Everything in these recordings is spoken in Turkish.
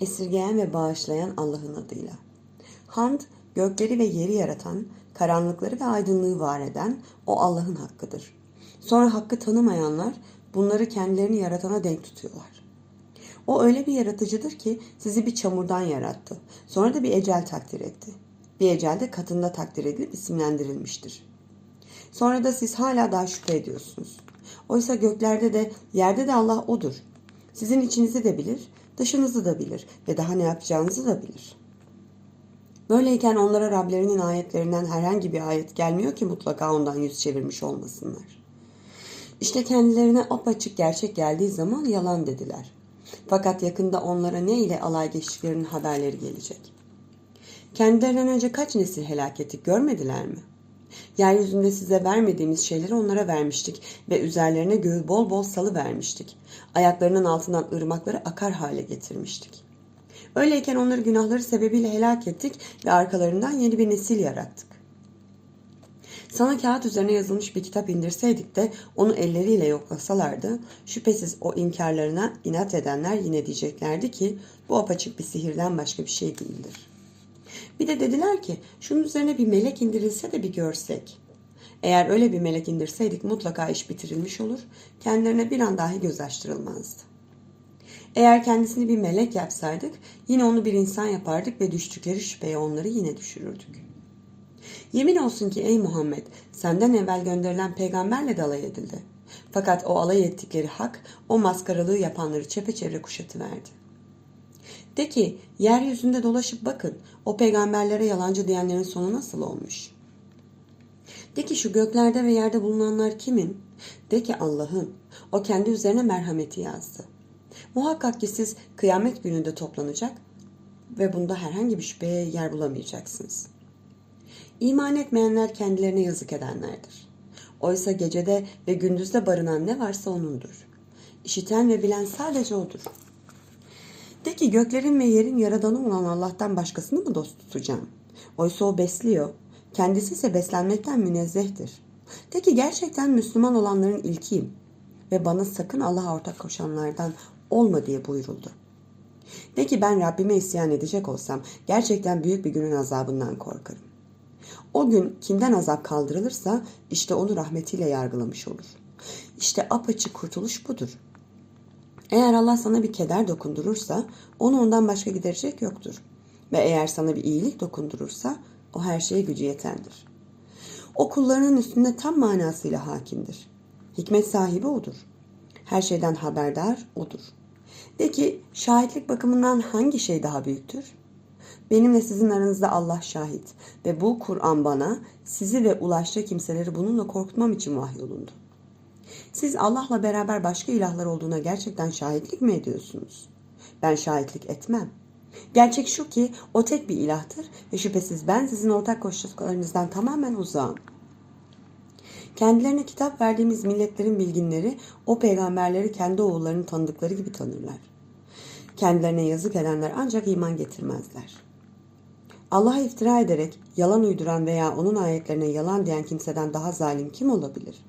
esirgeyen ve bağışlayan Allah'ın adıyla. Hamd, gökleri ve yeri yaratan, karanlıkları ve aydınlığı var eden o Allah'ın hakkıdır. Sonra hakkı tanımayanlar bunları kendilerini yaratana denk tutuyorlar. O öyle bir yaratıcıdır ki sizi bir çamurdan yarattı. Sonra da bir ecel takdir etti. Bir ecel de katında takdir edilip isimlendirilmiştir. Sonra da siz hala daha şüphe ediyorsunuz. Oysa göklerde de yerde de Allah odur. Sizin içinizi de bilir, dışınızı da bilir ve daha ne yapacağınızı da bilir. Böyleyken onlara Rablerinin ayetlerinden herhangi bir ayet gelmiyor ki mutlaka ondan yüz çevirmiş olmasınlar. İşte kendilerine apaçık gerçek geldiği zaman yalan dediler. Fakat yakında onlara ne ile alay geçtiklerinin haberleri gelecek. Kendilerinden önce kaç nesil helak ettik görmediler mi? Yeryüzünde size vermediğimiz şeyleri onlara vermiştik ve üzerlerine göğü bol bol salı vermiştik. Ayaklarının altından ırmakları akar hale getirmiştik. Öyleyken onları günahları sebebiyle helak ettik ve arkalarından yeni bir nesil yarattık. Sana kağıt üzerine yazılmış bir kitap indirseydik de onu elleriyle yoklasalardı, şüphesiz o inkarlarına inat edenler yine diyeceklerdi ki bu apaçık bir sihirden başka bir şey değildir. Bir de dediler ki şunun üzerine bir melek indirilse de bir görsek. Eğer öyle bir melek indirseydik mutlaka iş bitirilmiş olur, kendilerine bir an dahi göz açtırılmazdı. Eğer kendisini bir melek yapsaydık yine onu bir insan yapardık ve düştükleri şüpheye onları yine düşürürdük. Yemin olsun ki ey Muhammed senden evvel gönderilen peygamberle de alay edildi. Fakat o alay ettikleri hak o maskaralığı yapanları çepeçevre kuşatıverdi. De ki yeryüzünde dolaşıp bakın o peygamberlere yalancı diyenlerin sonu nasıl olmuş? De ki şu göklerde ve yerde bulunanlar kimin? De ki Allah'ın. O kendi üzerine merhameti yazdı. Muhakkak ki siz kıyamet gününde toplanacak ve bunda herhangi bir şüpheye yer bulamayacaksınız. İman etmeyenler kendilerine yazık edenlerdir. Oysa gecede ve gündüzde barınan ne varsa O'nundur. İşiten ve bilen sadece O'dur. De ki göklerin ve yerin yaradanı olan Allah'tan başkasını mı dost tutacağım? Oysa O besliyor. Kendisi ise beslenmekten münezzehtir. De ki gerçekten Müslüman olanların ilkiyim. Ve bana sakın Allah'a ortak koşanlardan olma diye buyuruldu. De ki ben Rabbime isyan edecek olsam gerçekten büyük bir günün azabından korkarım. O gün kimden azap kaldırılırsa işte onu rahmetiyle yargılamış olur. İşte apaçık kurtuluş budur. Eğer Allah sana bir keder dokundurursa onu ondan başka giderecek yoktur. Ve eğer sana bir iyilik dokundurursa o her şeye gücü yetendir. O kullarının üstünde tam manasıyla hakimdir. Hikmet sahibi odur. Her şeyden haberdar odur. De ki şahitlik bakımından hangi şey daha büyüktür? Benimle sizin aranızda Allah şahit ve bu Kur'an bana sizi ve ulaştığı kimseleri bununla korkutmam için vahyolundu. Siz Allah'la beraber başka ilahlar olduğuna gerçekten şahitlik mi ediyorsunuz? Ben şahitlik etmem. Gerçek şu ki o tek bir ilahtır ve şüphesiz ben sizin ortak koştuklarınızdan tamamen uzağım. Kendilerine kitap verdiğimiz milletlerin bilginleri o peygamberleri kendi oğullarını tanıdıkları gibi tanırlar. Kendilerine yazık edenler ancak iman getirmezler. Allah'a iftira ederek yalan uyduran veya onun ayetlerine yalan diyen kimseden daha zalim kim olabilir?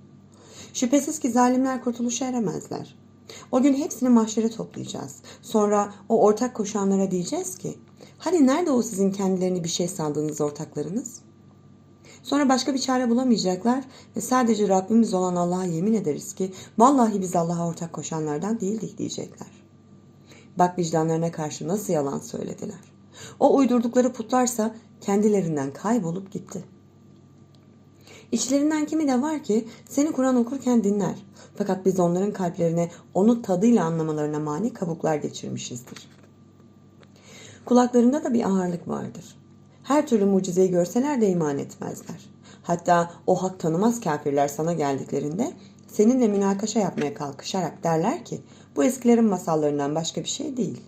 Şüphesiz ki zalimler kurtuluşa eremezler. O gün hepsini mahşere toplayacağız. Sonra o ortak koşanlara diyeceğiz ki, hani nerede o sizin kendilerini bir şey sandığınız ortaklarınız? Sonra başka bir çare bulamayacaklar ve sadece Rabbimiz olan Allah'a yemin ederiz ki vallahi biz Allah'a ortak koşanlardan değildik diyecekler. Bak vicdanlarına karşı nasıl yalan söylediler. O uydurdukları putlarsa kendilerinden kaybolup gitti. İçlerinden kimi de var ki seni Kur'an okurken dinler. Fakat biz onların kalplerine onu tadıyla anlamalarına mani kabuklar geçirmişizdir. Kulaklarında da bir ağırlık vardır. Her türlü mucizeyi görseler de iman etmezler. Hatta o hak tanımaz kafirler sana geldiklerinde seninle münakaşa yapmaya kalkışarak derler ki bu eskilerin masallarından başka bir şey değil.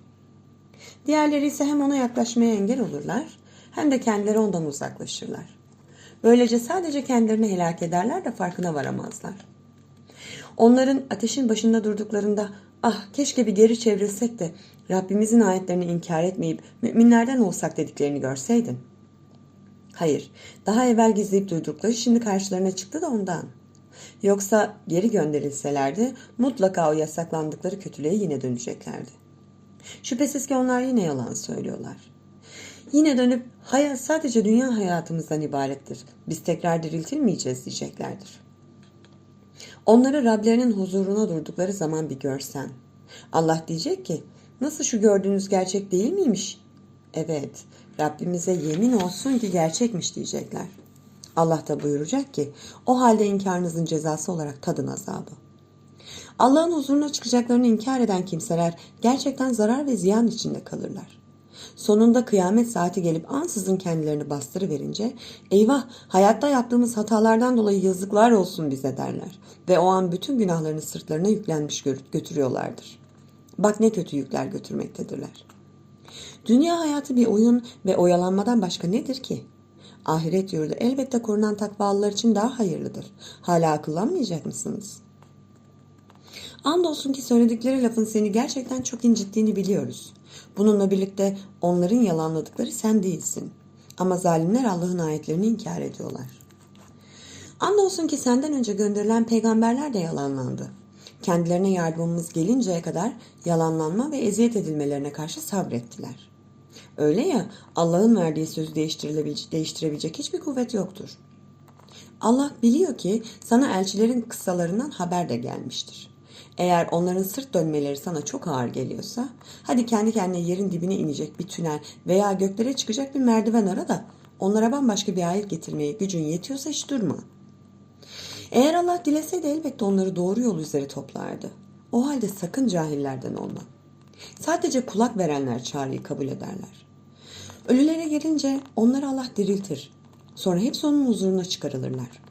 Diğerleri ise hem ona yaklaşmaya engel olurlar hem de kendileri ondan uzaklaşırlar. Böylece sadece kendilerini helak ederler de farkına varamazlar. Onların ateşin başında durduklarında ah keşke bir geri çevrilsek de Rabbimizin ayetlerini inkar etmeyip müminlerden olsak dediklerini görseydin. Hayır, daha evvel gizleyip duydukları şimdi karşılarına çıktı da ondan. Yoksa geri gönderilselerdi mutlaka o yasaklandıkları kötülüğe yine döneceklerdi. Şüphesiz ki onlar yine yalan söylüyorlar. Yine dönüp hayat sadece dünya hayatımızdan ibarettir. Biz tekrar diriltilmeyeceğiz diyeceklerdir. Onları Rablerinin huzuruna durdukları zaman bir görsen. Allah diyecek ki nasıl şu gördüğünüz gerçek değil miymiş? Evet Rabbimize yemin olsun ki gerçekmiş diyecekler. Allah da buyuracak ki o halde inkarınızın cezası olarak tadın azabı. Allah'ın huzuruna çıkacaklarını inkar eden kimseler gerçekten zarar ve ziyan içinde kalırlar. Sonunda kıyamet saati gelip ansızın kendilerini bastırıverince eyvah hayatta yaptığımız hatalardan dolayı yazıklar olsun bize derler. Ve o an bütün günahlarını sırtlarına yüklenmiş götürüyorlardır. Bak ne kötü yükler götürmektedirler. Dünya hayatı bir oyun ve oyalanmadan başka nedir ki? Ahiret yurdu elbette korunan takvalılar için daha hayırlıdır. Hala akıllanmayacak mısınız? Andolsun ki söyledikleri lafın seni gerçekten çok incittiğini biliyoruz. Bununla birlikte onların yalanladıkları sen değilsin. Ama zalimler Allah'ın ayetlerini inkar ediyorlar. Andolsun ki senden önce gönderilen peygamberler de yalanlandı. Kendilerine yardımımız gelinceye kadar yalanlanma ve eziyet edilmelerine karşı sabrettiler. Öyle ya Allah'ın verdiği sözü değiştirebilecek hiçbir kuvvet yoktur. Allah biliyor ki sana elçilerin kıssalarından haber de gelmiştir. Eğer onların sırt dönmeleri sana çok ağır geliyorsa, hadi kendi kendine yerin dibine inecek bir tünel veya göklere çıkacak bir merdiven ara da onlara bambaşka bir ayet getirmeye gücün yetiyorsa hiç durma. Eğer Allah dileseydi elbette onları doğru yol üzere toplardı. O halde sakın cahillerden olma. Sadece kulak verenler çağrıyı kabul ederler. Ölülere gelince onları Allah diriltir. Sonra hepsi onun huzuruna çıkarılırlar.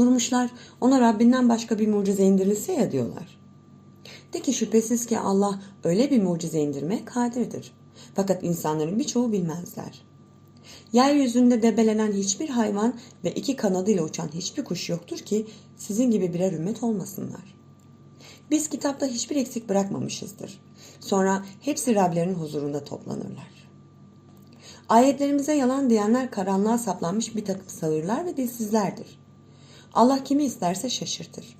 Durmuşlar ona Rabbinden başka bir mucize indirilse ya diyorlar. De ki şüphesiz ki Allah öyle bir mucize indirmeye kadirdir. Fakat insanların birçoğu bilmezler. Yeryüzünde debelenen hiçbir hayvan ve iki kanadıyla uçan hiçbir kuş yoktur ki sizin gibi birer ümmet olmasınlar. Biz kitapta hiçbir eksik bırakmamışızdır. Sonra hepsi Rablerinin huzurunda toplanırlar. Ayetlerimize yalan diyenler karanlığa saplanmış bir takım sağırlar ve dilsizlerdir. Allah kimi isterse şaşırtır.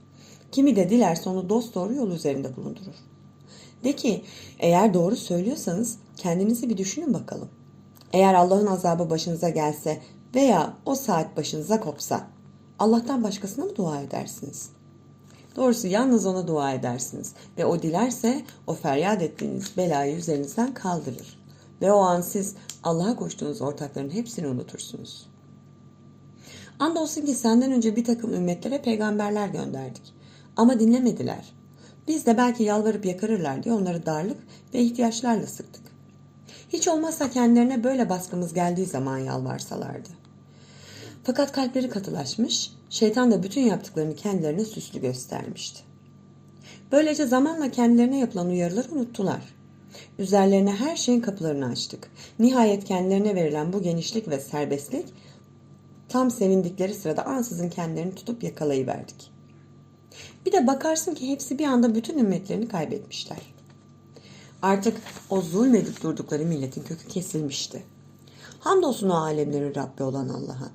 Kimi de dilerse onu dost doğru yol üzerinde bulundurur. De ki eğer doğru söylüyorsanız kendinizi bir düşünün bakalım. Eğer Allah'ın azabı başınıza gelse veya o saat başınıza kopsa Allah'tan başkasına mı dua edersiniz? Doğrusu yalnız ona dua edersiniz ve o dilerse o feryat ettiğiniz belayı üzerinizden kaldırır. Ve o an siz Allah'a koştuğunuz ortakların hepsini unutursunuz. Andolsun ki senden önce bir takım ümmetlere peygamberler gönderdik. Ama dinlemediler. Biz de belki yalvarıp yakarırlar diye onları darlık ve ihtiyaçlarla sıktık. Hiç olmazsa kendilerine böyle baskımız geldiği zaman yalvarsalardı. Fakat kalpleri katılaşmış, şeytan da bütün yaptıklarını kendilerine süslü göstermişti. Böylece zamanla kendilerine yapılan uyarıları unuttular. Üzerlerine her şeyin kapılarını açtık. Nihayet kendilerine verilen bu genişlik ve serbestlik tam sevindikleri sırada ansızın kendilerini tutup yakalayıverdik. Bir de bakarsın ki hepsi bir anda bütün ümmetlerini kaybetmişler. Artık o zulmedip durdukları milletin kökü kesilmişti. Hamdolsun o alemlerin Rabbi olan Allah'a.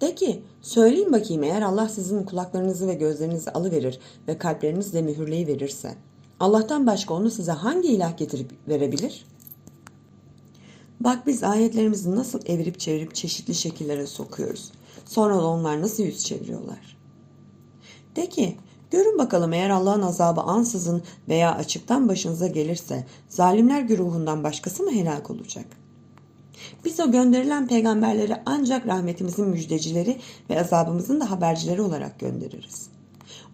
De ki söyleyin bakayım eğer Allah sizin kulaklarınızı ve gözlerinizi alıverir ve kalplerinizle mühürleyi verirse Allah'tan başka onu size hangi ilah getirip verebilir? Bak biz ayetlerimizi nasıl evirip çevirip çeşitli şekillere sokuyoruz. Sonra da onlar nasıl yüz çeviriyorlar. De ki görün bakalım eğer Allah'ın azabı ansızın veya açıktan başınıza gelirse zalimler güruhundan başkası mı helak olacak? Biz o gönderilen peygamberleri ancak rahmetimizin müjdecileri ve azabımızın da habercileri olarak göndeririz.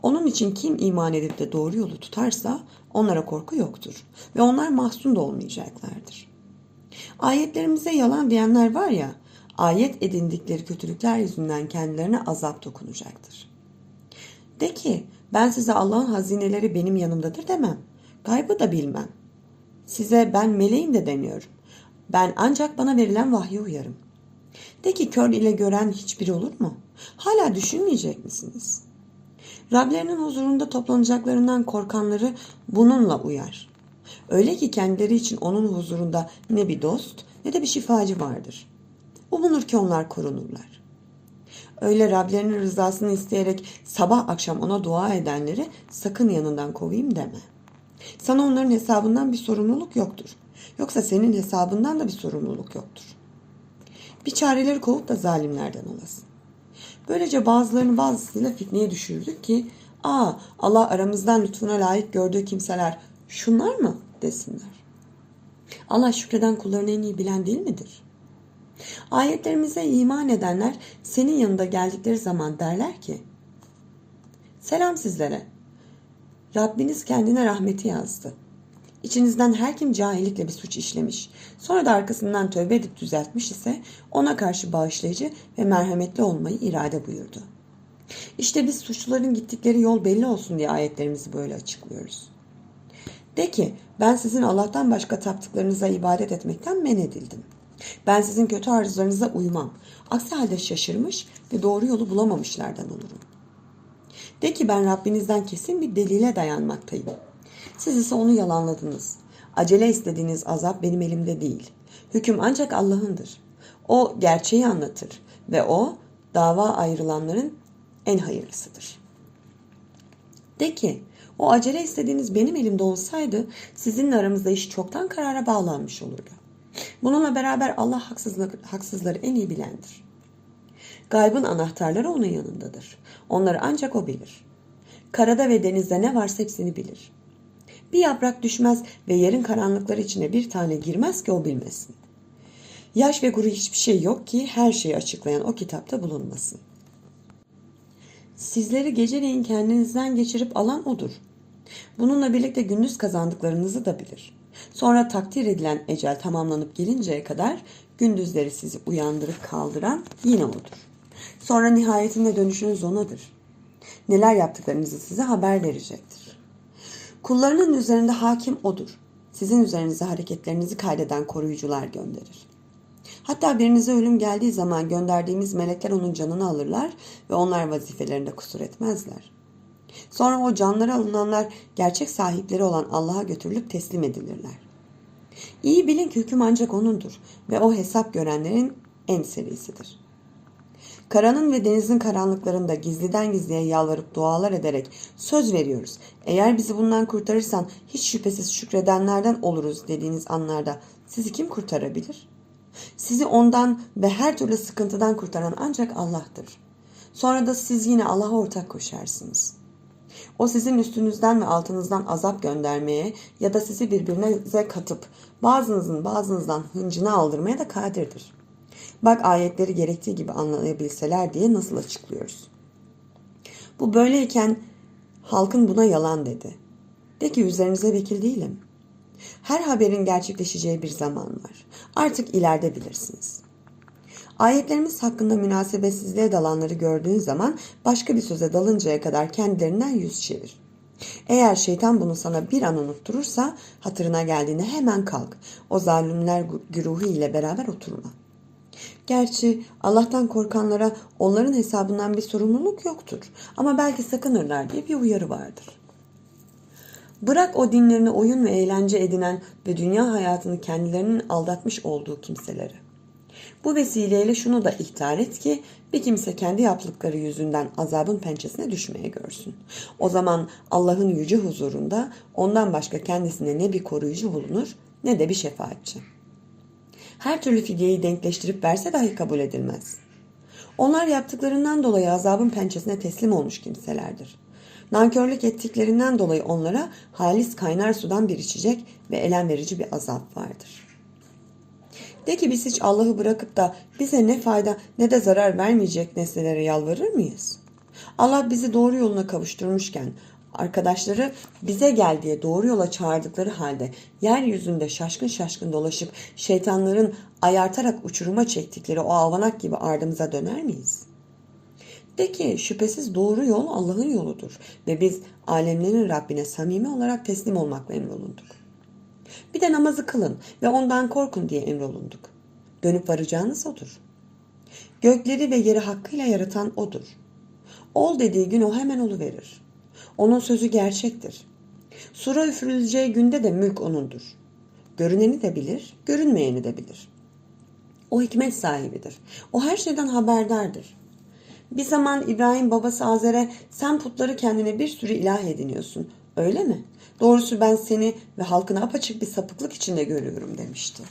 Onun için kim iman edip de doğru yolu tutarsa onlara korku yoktur ve onlar mahzun da olmayacaklardır. Ayetlerimize yalan diyenler var ya, ayet edindikleri kötülükler yüzünden kendilerine azap dokunacaktır. De ki, ben size Allah'ın hazineleri benim yanımdadır demem. Gaybı da bilmem. Size ben meleğim de demiyorum. Ben ancak bana verilen vahyi uyarım. De ki kör ile gören hiçbir olur mu? Hala düşünmeyecek misiniz? Rablerinin huzurunda toplanacaklarından korkanları bununla uyar. Öyle ki kendileri için onun huzurunda ne bir dost ne de bir şifacı vardır. Umulur ki onlar korunurlar. Öyle Rablerinin rızasını isteyerek sabah akşam ona dua edenleri sakın yanından kovayım deme. Sana onların hesabından bir sorumluluk yoktur. Yoksa senin hesabından da bir sorumluluk yoktur. Bir çareleri kovup da zalimlerden olasın. Böylece bazılarını bazısıyla fitneye düşürdük ki ''Aa Allah aramızdan lütfuna layık gördüğü kimseler şunlar mı?'' Desinler. Allah şükreden kullarını en iyi bilen değil midir? Ayetlerimize iman edenler senin yanında geldikleri zaman derler ki Selam sizlere. Rabbiniz kendine rahmeti yazdı. İçinizden her kim cahillikle bir suç işlemiş, sonra da arkasından tövbe edip düzeltmiş ise ona karşı bağışlayıcı ve merhametli olmayı irade buyurdu. İşte biz suçluların gittikleri yol belli olsun diye ayetlerimizi böyle açıklıyoruz. De ki ben sizin Allah'tan başka taptıklarınıza ibadet etmekten men edildim. Ben sizin kötü arzularınıza uymam. Aksi halde şaşırmış ve doğru yolu bulamamışlardan olurum. De ki ben Rabbinizden kesin bir delile dayanmaktayım. Siz ise onu yalanladınız. Acele istediğiniz azap benim elimde değil. Hüküm ancak Allah'ındır. O gerçeği anlatır ve o dava ayrılanların en hayırlısıdır. De ki o acele istediğiniz benim elimde olsaydı sizinle aramızda iş çoktan karara bağlanmış olurdu. Bununla beraber Allah haksızlık, haksızları en iyi bilendir. Gaybın anahtarları onun yanındadır. Onları ancak o bilir. Karada ve denizde ne varsa hepsini bilir. Bir yaprak düşmez ve yerin karanlıkları içine bir tane girmez ki o bilmesin. Yaş ve kuru hiçbir şey yok ki her şeyi açıklayan o kitapta bulunmasın. Sizleri geceleyin kendinizden geçirip alan odur. Bununla birlikte gündüz kazandıklarınızı da bilir. Sonra takdir edilen ecel tamamlanıp gelinceye kadar gündüzleri sizi uyandırıp kaldıran yine odur. Sonra nihayetinde dönüşünüz onadır. Neler yaptıklarınızı size haber verecektir. Kullarının üzerinde hakim odur. Sizin üzerinize hareketlerinizi kaydeden koruyucular gönderir. Hatta birinize ölüm geldiği zaman gönderdiğimiz melekler onun canını alırlar ve onlar vazifelerinde kusur etmezler. Sonra o canları alınanlar gerçek sahipleri olan Allah'a götürülüp teslim edilirler. İyi bilin ki hüküm ancak O'nundur ve O hesap görenlerin en serisidir. Karanın ve denizin karanlıklarında gizliden gizliye yalvarıp dualar ederek söz veriyoruz. Eğer bizi bundan kurtarırsan hiç şüphesiz şükredenlerden oluruz dediğiniz anlarda sizi kim kurtarabilir? Sizi ondan ve her türlü sıkıntıdan kurtaran ancak Allah'tır. Sonra da siz yine Allah'a ortak koşarsınız. O sizin üstünüzden ve altınızdan azap göndermeye ya da sizi birbirine katıp bazınızın bazınızdan hıncını aldırmaya da kadirdir. Bak ayetleri gerektiği gibi anlayabilseler diye nasıl açıklıyoruz. Bu böyleyken halkın buna yalan dedi. De ki üzerinize vekil değilim. Her haberin gerçekleşeceği bir zaman var. Artık ileride bilirsiniz. Ayetlerimiz hakkında münasebetsizliğe dalanları gördüğün zaman başka bir söze dalıncaya kadar kendilerinden yüz çevir. Eğer şeytan bunu sana bir an unutturursa hatırına geldiğinde hemen kalk. O zalimler güruhu ile beraber oturma. Gerçi Allah'tan korkanlara onların hesabından bir sorumluluk yoktur. Ama belki sakınırlar diye bir uyarı vardır. Bırak o dinlerini oyun ve eğlence edinen ve dünya hayatını kendilerinin aldatmış olduğu kimseleri. Bu vesileyle şunu da ihtar et ki bir kimse kendi yaptıkları yüzünden azabın pençesine düşmeye görsün. O zaman Allah'ın yüce huzurunda ondan başka kendisine ne bir koruyucu bulunur ne de bir şefaatçi. Her türlü fidyeyi denkleştirip verse dahi kabul edilmez. Onlar yaptıklarından dolayı azabın pençesine teslim olmuş kimselerdir. Nankörlük ettiklerinden dolayı onlara halis kaynar sudan bir içecek ve elem verici bir azap vardır.'' De ki biz hiç Allah'ı bırakıp da bize ne fayda ne de zarar vermeyecek nesnelere yalvarır mıyız? Allah bizi doğru yoluna kavuşturmuşken arkadaşları bize gel diye doğru yola çağırdıkları halde yeryüzünde şaşkın şaşkın dolaşıp şeytanların ayartarak uçuruma çektikleri o avanak gibi ardımıza döner miyiz? De ki şüphesiz doğru yol Allah'ın yoludur ve biz alemlerin Rabbine samimi olarak teslim olmakla emrolunduk. Bir de namazı kılın ve ondan korkun diye emrolunduk. Dönüp varacağınız odur. Gökleri ve yeri hakkıyla yaratan odur. Ol dediği gün o hemen olu verir. Onun sözü gerçektir. Sura üfürüleceği günde de mülk onundur. Görüneni de bilir, görünmeyeni de bilir. O hikmet sahibidir. O her şeyden haberdardır. Bir zaman İbrahim babası Azer'e sen putları kendine bir sürü ilah ediniyorsun. Öyle mi? Doğrusu ben seni ve halkını apaçık bir sapıklık içinde görüyorum demişti.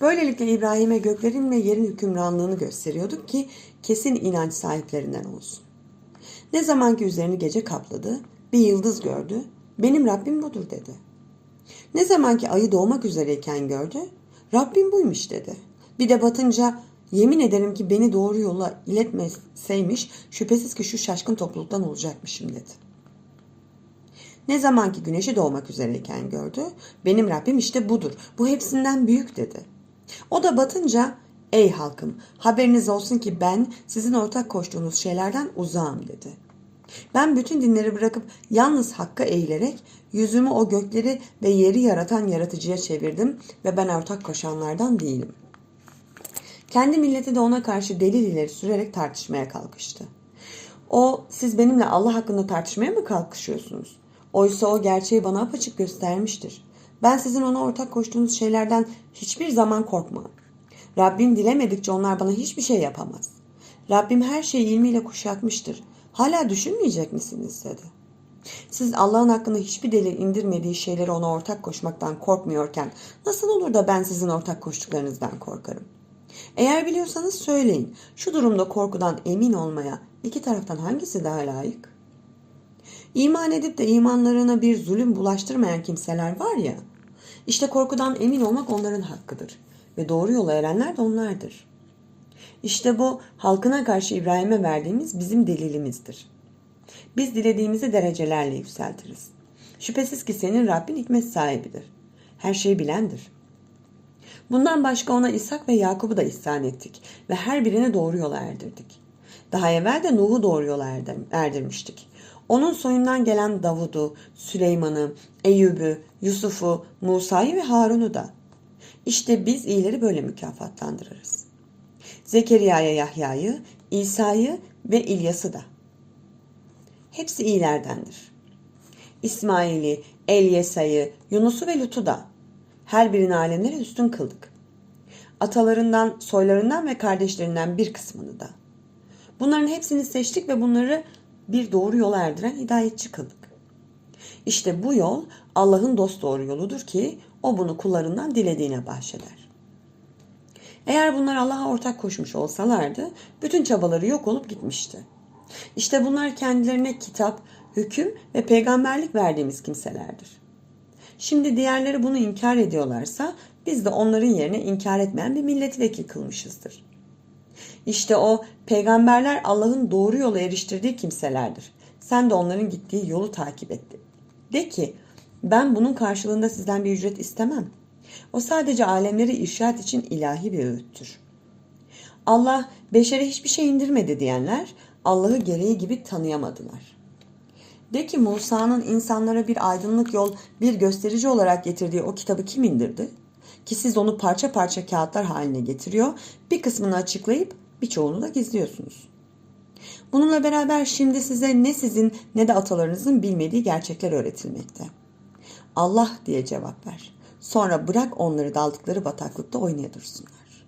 Böylelikle İbrahim'e göklerin ve yerin hükümranlığını gösteriyorduk ki kesin inanç sahiplerinden olsun. Ne zamanki üzerini gece kapladı, bir yıldız gördü, benim Rabbim budur dedi. Ne zamanki ayı doğmak üzereyken gördü, Rabbim buymuş dedi. Bir de batınca yemin ederim ki beni doğru yola iletmeseymiş şüphesiz ki şu şaşkın topluluktan olacakmışım dedi. Ne zamanki güneşi doğmak üzereyken gördü, benim Rabbim işte budur, bu hepsinden büyük dedi. O da batınca, ey halkım haberiniz olsun ki ben sizin ortak koştuğunuz şeylerden uzağım dedi. Ben bütün dinleri bırakıp yalnız hakka eğilerek yüzümü o gökleri ve yeri yaratan yaratıcıya çevirdim ve ben ortak koşanlardan değilim. Kendi milleti de ona karşı delil ileri sürerek tartışmaya kalkıştı. O, siz benimle Allah hakkında tartışmaya mı kalkışıyorsunuz? Oysa o gerçeği bana apaçık göstermiştir. Ben sizin ona ortak koştuğunuz şeylerden hiçbir zaman korkmam. Rabbim dilemedikçe onlar bana hiçbir şey yapamaz. Rabbim her şeyi ilmiyle kuşatmıştır. Hala düşünmeyecek misiniz dedi. Siz Allah'ın hakkında hiçbir delil indirmediği şeyleri ona ortak koşmaktan korkmuyorken nasıl olur da ben sizin ortak koştuklarınızdan korkarım? Eğer biliyorsanız söyleyin. Şu durumda korkudan emin olmaya iki taraftan hangisi daha layık? İman edip de imanlarına bir zulüm bulaştırmayan kimseler var ya, işte korkudan emin olmak onların hakkıdır ve doğru yola erenler de onlardır. İşte bu halkına karşı İbrahim'e verdiğimiz bizim delilimizdir. Biz dilediğimizi derecelerle yükseltiriz. Şüphesiz ki senin Rabbin hikmet sahibidir. Her şeyi bilendir. Bundan başka ona İshak ve Yakup'u da ihsan ettik ve her birine doğru yola erdirdik. Daha evvel de Nuh'u doğru yola erdirmiştik. Onun soyundan gelen Davud'u, Süleyman'ı, Eyyub'u, Yusuf'u, Musa'yı ve Harun'u da. İşte biz iyileri böyle mükafatlandırırız. Zekeriya'ya Yahya'yı, İsa'yı ve İlyas'ı da. Hepsi iyilerdendir. İsmail'i, Elyesa'yı, Yunus'u ve Lut'u da. Her birini alemlere üstün kıldık. Atalarından, soylarından ve kardeşlerinden bir kısmını da. Bunların hepsini seçtik ve bunları bir doğru yola erdiren hidayetçi kıldık. İşte bu yol Allah'ın dost doğru yoludur ki o bunu kullarından dilediğine bahşeder. Eğer bunlar Allah'a ortak koşmuş olsalardı bütün çabaları yok olup gitmişti. İşte bunlar kendilerine kitap, hüküm ve peygamberlik verdiğimiz kimselerdir. Şimdi diğerleri bunu inkar ediyorlarsa biz de onların yerine inkar etmeyen bir milletvekili kılmışızdır. İşte o peygamberler Allah'ın doğru yola eriştirdiği kimselerdir. Sen de onların gittiği yolu takip etti. De ki ben bunun karşılığında sizden bir ücret istemem. O sadece alemleri irşat için ilahi bir öğüttür. Allah beşere hiçbir şey indirmedi diyenler Allah'ı gereği gibi tanıyamadılar. De ki Musa'nın insanlara bir aydınlık yol, bir gösterici olarak getirdiği o kitabı kim indirdi? Ki siz onu parça parça kağıtlar haline getiriyor, bir kısmını açıklayıp birçoğunu da gizliyorsunuz. Bununla beraber şimdi size ne sizin ne de atalarınızın bilmediği gerçekler öğretilmekte. Allah diye cevap ver. Sonra bırak onları daldıkları bataklıkta oynaya dursunlar.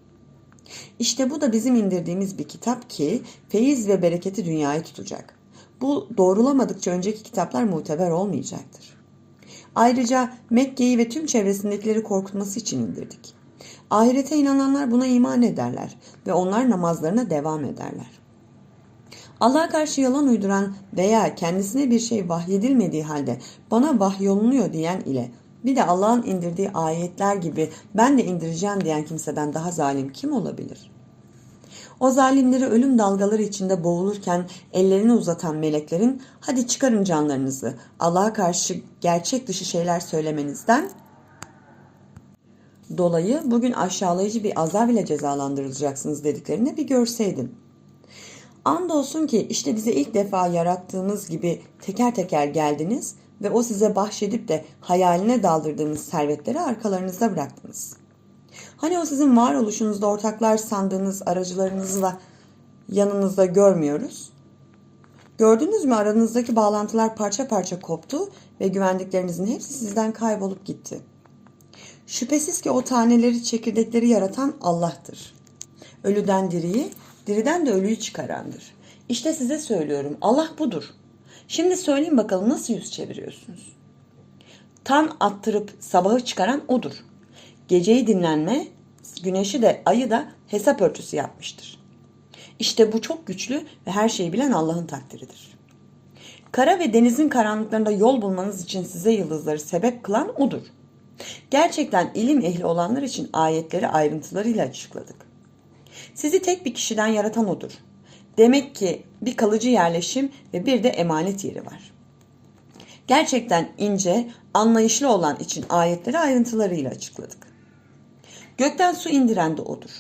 İşte bu da bizim indirdiğimiz bir kitap ki feyiz ve bereketi dünyayı tutacak. Bu doğrulamadıkça önceki kitaplar muteber olmayacaktır. Ayrıca Mekke'yi ve tüm çevresindekileri korkutması için indirdik. Ahirete inananlar buna iman ederler ve onlar namazlarına devam ederler. Allah'a karşı yalan uyduran veya kendisine bir şey vahyedilmediği halde bana vahyolunuyor diyen ile bir de Allah'ın indirdiği ayetler gibi ben de indireceğim diyen kimseden daha zalim kim olabilir? O zalimleri ölüm dalgaları içinde boğulurken ellerini uzatan meleklerin hadi çıkarın canlarınızı Allah'a karşı gerçek dışı şeyler söylemenizden dolayı bugün aşağılayıcı bir azab ile cezalandırılacaksınız dediklerini bir görseydin. Andolsun ki işte bize ilk defa yarattığımız gibi teker teker geldiniz ve o size bahşedip de hayaline daldırdığınız servetleri arkalarınızda bıraktınız. Hani o sizin varoluşunuzda ortaklar sandığınız aracılarınızla yanınızda görmüyoruz? Gördünüz mü aranızdaki bağlantılar parça parça koptu ve güvendiklerinizin hepsi sizden kaybolup gitti. Şüphesiz ki o taneleri çekirdekleri yaratan Allah'tır. Ölüden diriyi, diriden de ölüyü çıkarandır. İşte size söylüyorum Allah budur. Şimdi söyleyin bakalım nasıl yüz çeviriyorsunuz? Tan attırıp sabahı çıkaran odur. Geceyi dinlenme, güneşi de ayı da hesap ölçüsü yapmıştır. İşte bu çok güçlü ve her şeyi bilen Allah'ın takdiridir. Kara ve denizin karanlıklarında yol bulmanız için size yıldızları sebep kılan odur. Gerçekten ilim ehli olanlar için ayetleri ayrıntılarıyla açıkladık. Sizi tek bir kişiden yaratan odur. Demek ki bir kalıcı yerleşim ve bir de emanet yeri var. Gerçekten ince, anlayışlı olan için ayetleri ayrıntılarıyla açıkladık. Gökten su indiren de odur.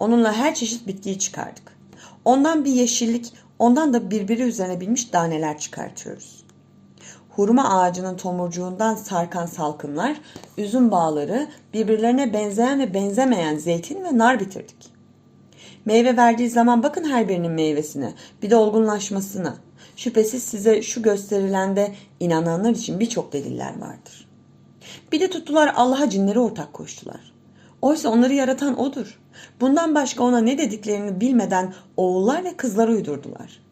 Onunla her çeşit bitkiyi çıkardık. Ondan bir yeşillik, ondan da birbiri üzerine binmiş taneler çıkartıyoruz. Hurma ağacının tomurcuğundan sarkan salkımlar, üzüm bağları, birbirlerine benzeyen ve benzemeyen zeytin ve nar bitirdik. Meyve verdiği zaman bakın her birinin meyvesine, bir de olgunlaşmasına. Şüphesiz size şu gösterilende inananlar için birçok deliller vardır. Bir de tuttular Allah'a cinleri ortak koştular. Oysa onları yaratan O'dur. Bundan başka ona ne dediklerini bilmeden oğullar ve kızlar uydurdular.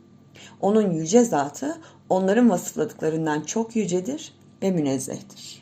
Onun yüce zatı onların vasıfladıklarından çok yücedir ve münezzehtir.